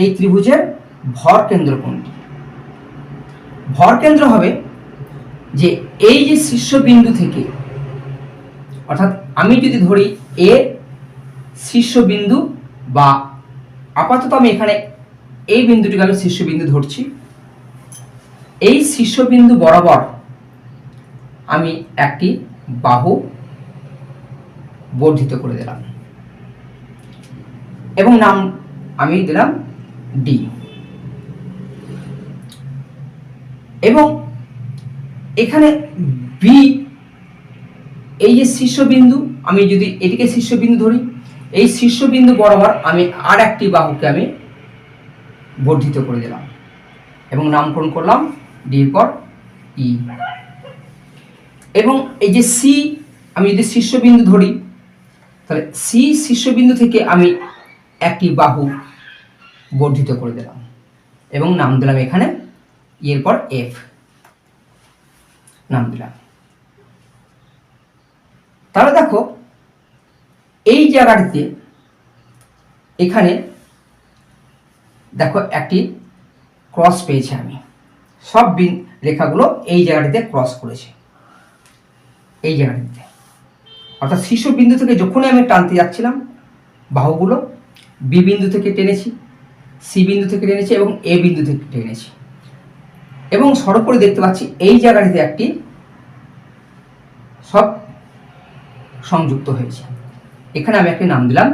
এই ত্রিভুজের ভর কেন্দ্র কোনটি? ভর কেন্দ্র হবে যে এই যে শীর্ষবিন্দু থেকে, অর্থাৎ আমি যদি ধরি এ শীর্ষবিন্দু বা আপাতত আমি এখানে এই বিন্দুটিকে আমি শীর্ষবিন্দু ধরছি, এই শীর্ষবিন্দু বরাবর আমি একটি বাহু বর্ধিত করে দিলাম। এবং নাম আমি দিলাম ডি এবং এখানে বি এই যে শীর্ষবিন্দু, আমি যদি এটিকে শীর্ষবিন্দু ধরি, এই শীর্ষবিন্দু বরাবর আমি আর একটি বাহুকে আমি বর্ধিত করে দিলাম এবং নামকরণ করলাম ডির পর ই এবং এই যে সি আমি যদি শীর্ষবিন্দু ধরি, তাহলে সি শীর্ষবিন্দু থেকে আমি একটি বাহু বর্ধিত করে দিলাম। এবং নাম দিলাম এখানে এর পর এফ নাম দিলাম। তাহলে দেখো, এই জায়গাটিতে এখানে দেখো একটি ক্রস পেয়েছি আমি। সব বিন রেখাগুলো এই জায়গাটিতে ক্রস করেছে। এই জায়গাটিতে। অর্থাৎ শীর্ষ বিন্দু থেকে যখনই আমি টানতে যাচ্ছিলাম, বাহুগুলো বি বিন্দু থেকে টেনেছি। সি বিন্দু থেকে টেনেছি এবং এ বিন্দু থেকে টেনেছি। এবং সর্বোপরি দেখতে পাচ্ছি এই জায়গাটিতে একটি সব সংযুক্ত হয়েছে। এখানে আমি একটি নাম দিলাম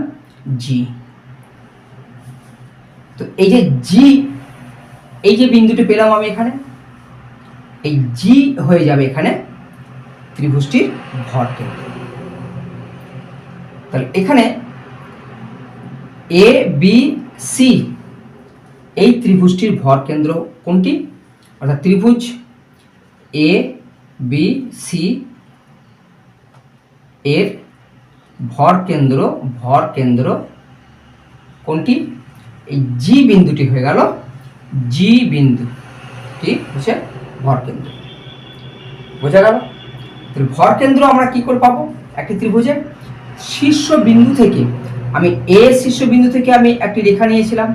জি তো এই যে জি এই যে বিন্দুটি পেলাম আমি এখানে, এই জি হয়ে যাবে এখানে ত্রিভুজটির ভর কেন্দ্র। তাহলে এখানে এ বি সি এই ত্রিভুজটির ভর কেন্দ্র কোনটি? অর্থাৎ ত্রিভুজ এ বি সি এর ভর কেন্দ্র ভর কেন্দ্র কোনটি? এই জি বিন্দুটি হয়ে গেল জি বিন্দুটি হচ্ছে ভর কেন্দ্র। বোঝা গেল? ভর কেন্দ্র আমরা কি করে পাবো? একটি ত্রিভুজের শীর্ষ বিন্দু থেকে আমি এ শীর্ষ বিন্দু থেকে আমি একটি রেখা নিয়েছিলাম।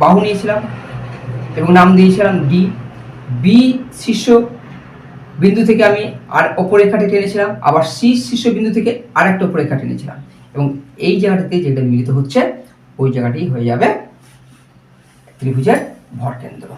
বাহু নিয়েছিলাম এবং নাম দিয়েছিলাম ডি। বি শীর্ষ বিন্দু থেকে আমি আর অপরেখাটি টেনেছিলাম, আবার সি শীর্ষ বিন্দু থেকে আর একটা অপরেখা টেনেছিলাম এবং এই জায়গাটিতে যেটা মিলিত হচ্ছে, ওই জায়গাটি হয়ে যাবে ত্রিভুজের ভর কেন্দ্র।